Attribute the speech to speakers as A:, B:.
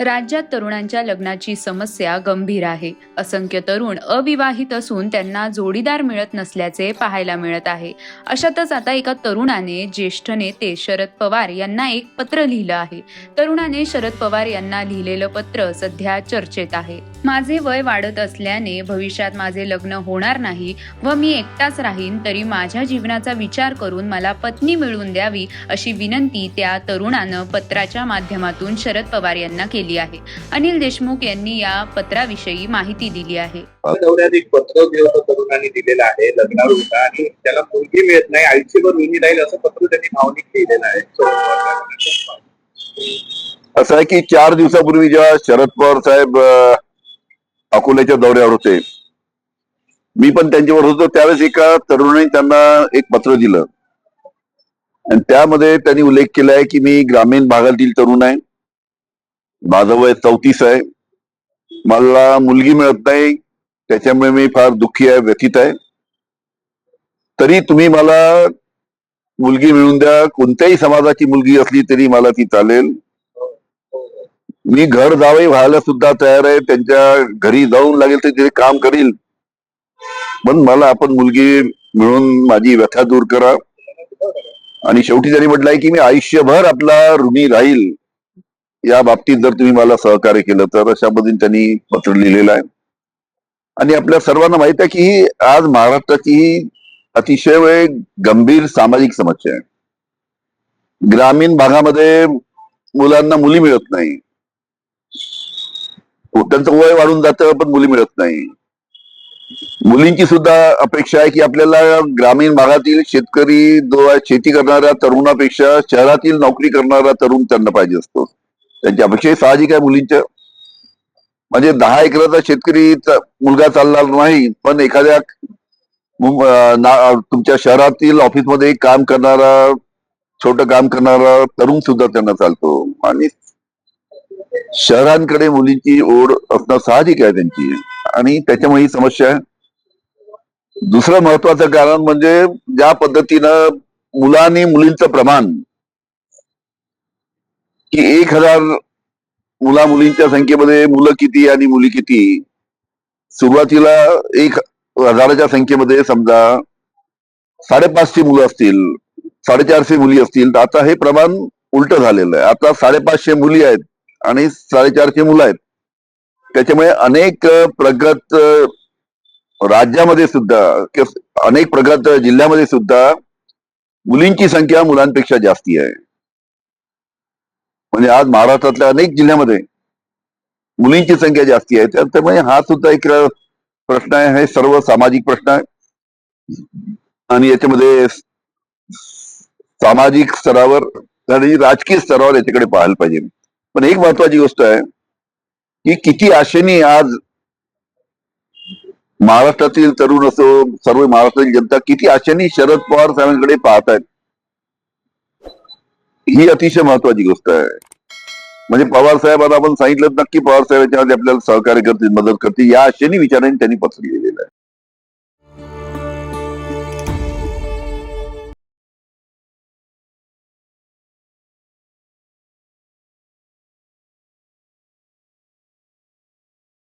A: राज्यात तरुणांच्या लग्नाची समस्या गंभीर आहे. असंख्य तरुण अविवाहित असून त्यांना जोडीदार मिळत नसल्याचे पाहायला मिळत आहे. अशातच आता एका तरुणाने ज्येष्ठ नेते शरद पवार यांना एक पत्र लिहिलं आहे. तरुणाने शरद पवार यांना लिहिलेलं पत्र सध्या चर्चेत आहे. माझे वय वाढत असल्याने भविष्यात माझे लग्न होणार नाही व मी एकटाच राहीन तरी माझ्या जीवनाचा विचार करून मला पत्नी मिळवून द्यावी अशी विनंती त्या तरुणानं पत्राच्या माध्यमातून शरद पवार यांना केली आहे. अनिल देशमुख यांनी या पत्राविषयी माहिती दिली आहे.
B: दौऱ्यात एक पत्र तरुणांनी दिलेलं आहे लग्नावर होता आणि त्याला मुलगी मिळत नाही आयुष्यभर ऋणी राहील असं पत्र त्यांनी भावनिक लिहिलेलं आहे.
C: असं आहे की चार दिवसापूर्वी जेव्हा शरद पवार साहेब अकोल्याच्या दौऱ्यावर होते. मी पण त्यांच्यावर होतो. त्यावेळेस एका तरुणाने त्यांना एक पत्र दिलं. आणि त्यामध्ये त्यांनी उल्लेख केला आहे की मी ग्रामीण भागातील तरुण आहे. माझं वय चौतीस आहे. मला मुलगी मिळत नाही. त्याच्यामुळे मी फार दुःखी आहे व्यथित आहे. तरी तुम्ही मला मुलगी मिळून द्या. कोणत्याही समाजाची मुलगी असली तरी मला ती चालेल. मी घर जावे व्हायला सुद्धा तयार आहे. त्यांच्या घरी जाऊन लागेल तर तिथे काम करील. पण मला आपण मुलगी मिळून माझी व्यथा दूर करा. आणि शेवटी त्यांनी म्हटलंय की मी आयुष्यभर आपला ऋणी राहील या बाबतीत जर तुम्ही मला सहकार्य केलं तर अशा पद्धतीने त्यांनी पत्र लिहिलेलं आहे. आणि आपल्या सर्वांना माहीत आहे की आज महाराष्ट्राची ही अतिशय गंभीर सामाजिक समस्या आहे. ग्रामीण भागामध्ये मुलांना मुली मिळत नाही. त्यांचं वय वाढून जातं पण मुली मिळत नाही. मुलींची सुद्धा अपेक्षा आहे की आपल्याला ग्रामीण भागातील शेतकरी शेती करणाऱ्या तरुणापेक्षा शहरातील नोकरी करणारा तरुण त्यांना पाहिजे असतो. त्यांची अपेक्षा साहजिक आहे मुलींच्या. म्हणजे दहा एकराचा शेतकरी मुलगा चालणार नाही पण एखाद्या तुमच्या शहरातील ऑफिसमध्ये काम करणारा छोटं काम करणारा तरुण सुद्धा त्यांना चालतो. आणि शहरांकडे मुलींची ओढ असणं साहजिक आहे त्यांची. आणि त्याच्यामुळे ही समस्या आहे. दुसरं महत्वाचं कारण म्हणजे ज्या पद्धतीनं मुलांनी मुलींचं प्रमाण की एक हजार मुला मुलींच्या संख्येमध्ये मुलं किती आणि मुली किती सुरुवातीला एक हजाराच्या संख्येमध्ये समजा साडेपाचशे मुलं असतील साडेचारशे मुली असतील तर आता हे प्रमाण उलट झालेलं आहे. आता साडेपाचशे मुली आहेत आणि साडेचारशे मुलं आहेत. त्याच्यामुळे अनेक प्रगत राज्यामध्ये सुद्धा अनेक प्रगत जिल्ह्यामध्ये सुद्धा मुलींची संख्या मुलांपेक्षा जास्ती आहे. म्हणजे आज महाराष्ट्रातल्या अनेक जिल्ह्यामध्ये मुलींची संख्या जास्ती आहे. त्यामुळे हा सुद्धा एक प्रश्न आहे. हे सर्व सामाजिक प्रश्न आहे. आणि याच्यामध्ये सामाजिक स्तरावर आणि राजकीय स्तरावर याच्याकडे पाहायला पाहिजे. पण एक महत्वाची गोष्ट आहे की किती आशेने आज महाराष्ट्रातील तरुण असो सर्व महाराष्ट्रातील जनता किती आशेने शरद पवार साहेबांकडे पाहत आहेत ही अतिशय महत्वाची गोष्ट आहे. म्हणजे पवार साहेबांना आपण सांगितलं नक्की पवार साहेब याच्यामध्ये आपल्याला सहकार्य करतील मदत करतील या आशेने विचाराने त्यांनी पत्र लिहिलेलं आहे.